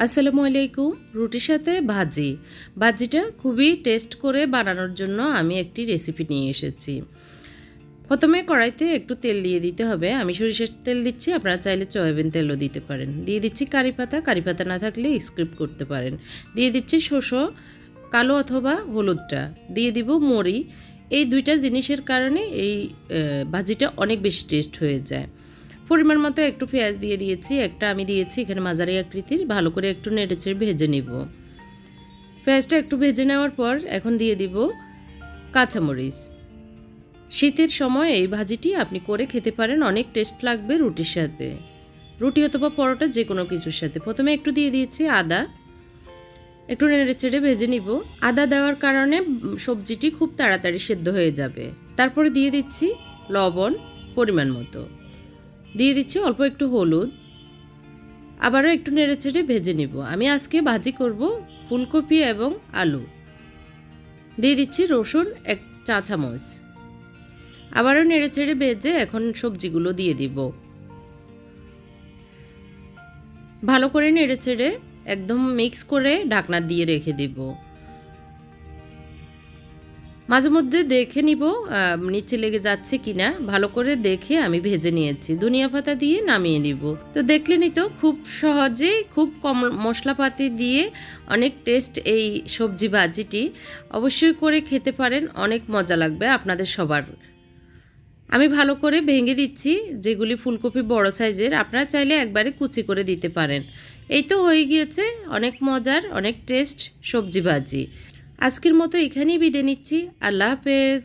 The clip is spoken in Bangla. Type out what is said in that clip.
আসসালামু আলাইকুম, রুটির সাথে ভাজি। ভাজিটা খুবই টেস্ট করে বানানোর জন্য আমি একটি রেসিপি নিয়ে এসেছি। প্রথমে কড়াইতে একটু তেল দিয়ে দিতে হবে। আমি সরিষার তেল দিচ্ছি, আপনারা চাইলে সয়াবিন তেলও দিতে পারেন। দিয়ে দিচ্ছি কারি পাতা। কারি পাতা না থাকলে স্ক্রিপ করতে পারেন। দিয়ে দিচ্ছি শসো, কালো অথবা হলুদটা। দিয়ে দিব মরি। এই দুইটা জিনিসের কারণে এই ভাজিটা অনেক বেশি টেস্ট হয়ে যায়। পরিমাণ মতো একটু পেঁয়াজ দিয়ে দিয়েছি, একটা আমি দিয়েছি এখানে মাঝারি আকৃতির, ভালো করে একটু নেড়েচেড়ে ভেজে নিব। পেঁয়াজটা একটু ভেজে নেওয়ার পর এখন দিয়ে দিব কাঁচামরিচ। শীতের সময় এই ভাজিটি আপনি করে খেতে পারেন, অনেক টেস্ট লাগবে রুটির সাথে। রুটি অথবা পরোটা যে কোনো কিছুর সাথে। প্রথমে একটু দিয়ে দিয়েছি আদা, একটু নেড়ে চেড়ে ভেজে নিব। আদা দেওয়ার কারণে সবজিটি খুব তাড়াতাড়ি সেদ্ধ হয়ে যাবে। তারপরে দিয়ে দিচ্ছি লবণ পরিমাণ মতো। দিয়ে দিচ্ছি অল্প একটু হলুদ। আবারও একটু নেড়ে চেড়ে ভেজে নিব। আমি আজকে ভাজি করব ফুলকপি এবং আলু। দিয়ে দিচ্ছি রসুন, এক চা চামচ। আবারও নেড়ে চেড়ে ভেজে এখন সবজিগুলো দিয়ে দিব। ভালো করে নেড়ে চেড়ে একদম মিক্স করে ঢাকনা দিয়ে রেখে দিব। মাঝে মধ্যে দেখে নিব নিচে লেগে যাচ্ছে কিনা। ভালো করে দেখে আমি ভেজে নিয়েছি। ধনিয়া পাতা দিয়ে নামিয়ে নিব। তো দেখলেনই তো, খুব সহজে, খুব কম মশলাপাতি দিয়ে অনেক টেস্ট এই সবজি ভাজিটি অবশ্যই করে খেতে পারেন, অনেক মজা লাগবে আপনাদের সবার। আমি ভালো করে ভেঙে দিচ্ছি, যেগুলি ফুলকপি বড় সাইজের, আপনারা চাইলে একবারে কুচি করে দিতে পারেন। এই তো হয়ে গিয়েছে, অনেক মজার, অনেক টেস্ট সবজি ভাজি। আজকের মতো এখানেই বিদে নিচ্ছি। আল্লাহ হাফেজ।